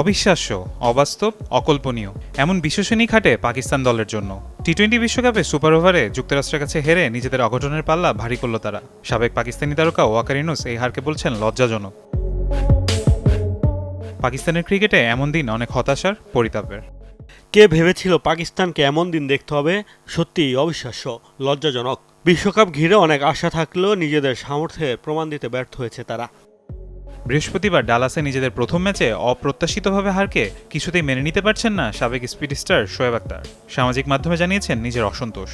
অবিশ্বাস্য, অবাস্তব, অকল্পনীয়। এমন বিশ্বসনী খাটে পাকিস্তান দলের জন্য। টি টোয়েন্টি বিশ্বকাপে সুপার ওভারে যুক্তরাষ্ট্রের কাছে হেরে নিজেদের অঘটনের পাল্লা ভারী করল তারা। সাবেক পাকিস্তানি তারকা ওয়াকার ইউনুস এই হারকে বলছেন লজ্জাজনক। পাকিস্তানের ক্রিকেটে এমন দিন অনেক হতাশার পরিতাপের। কে ভেবেছিল পাকিস্তানকে এমন দিন দেখতে হবে? সত্যিই অবিশ্বাস্য, লজ্জাজনক। বিশ্বকাপ ঘিরে অনেক আশা থাকলেও নিজেদের সামর্থ্যে প্রমাণ দিতে ব্যর্থ হয়েছে তারা। বৃহস্পতিবার ডালাসে নিজেদের প্রথম ম্যাচে অপ্রত্যাশিতভাবে হারকে কিছুতেই মেনে নিতে পারছেন না সাবেক স্পিড স্টার শোয়েব আক্তার। সামাজিক মাধ্যমে জানিয়েছেন নিজের অসন্তোষ।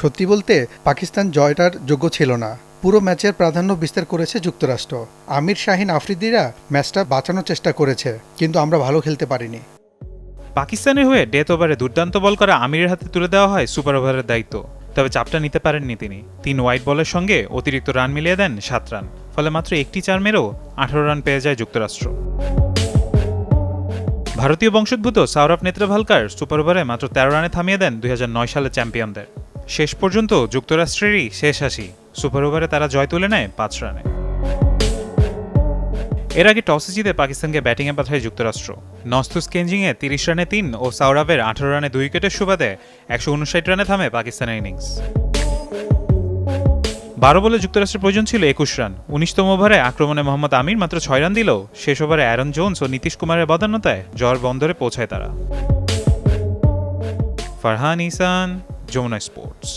সত্যি বলতে পাকিস্তান জয়টার যোগ্য ছিল না। পুরো ম্যাচের প্রাধান্য বিস্তার করেছে যুক্তরাষ্ট্র। আমির শাহিন আফ্রিদিরা ম্যাচটা বাঁচানোর চেষ্টা করেছে কিন্তু আমরা ভালো খেলতে পারিনি। পাকিস্তানের হয়ে ডেথ ওভারে দুর্দান্ত বল করা আমিরের হাতে তুলে দেওয়া হয় সুপার ওভারের দায়িত্ব তবে চাপটা নিতে পারেননি তিনি। তিন হোয়াইট বলের সঙ্গে অতিরিক্ত রান মিলিয়ে দেন সাত রান ফলে মাত্র একটি চার মেরেও আঠারো রান পেয়ে যায় যুক্তরাষ্ট্র। ভারতীয় বংশোদ্ভূত সৌরভ নেত্রভালকার সুপার ওভারে মাত্র তেরো রানে থামিয়ে দেন দুই সালের চ্যাম্পিয়নদের। শেষ পর্যন্ত যুক্তরাষ্ট্রেরই শেষ হাসি। সুপার ওভারে তারা জয় তুলে নেয় পাঁচ রানে। এর আগে টসে জিতে পাকিস্তানকে ব্যাটিংয়ে পাঠায় যুক্তরাষ্ট্র। নস্তুস কেঞ্জিংয়ে তিরিশ রানে তিন ও সাউরাভের আঠারো রানে দুই উইকেটের সুবাদে একশো উনষাট রানে থামে পাকিস্তানের ইনিংস। বারো বলে যুক্তরাষ্ট্রের প্রয়োজন ছিল একুশ রান। উনিশতম ওভারে আক্রমণে মোহাম্মদ আমির মাত্র ছয় রান দিলেও শেষ ওভারে অ্যারন জোন্স ও নীতিশ কুমারের বদান্যতায় জ্বর বন্দরে পৌঁছায় তারা। ফারহান ইসান, যমুনা স্পোর্টস।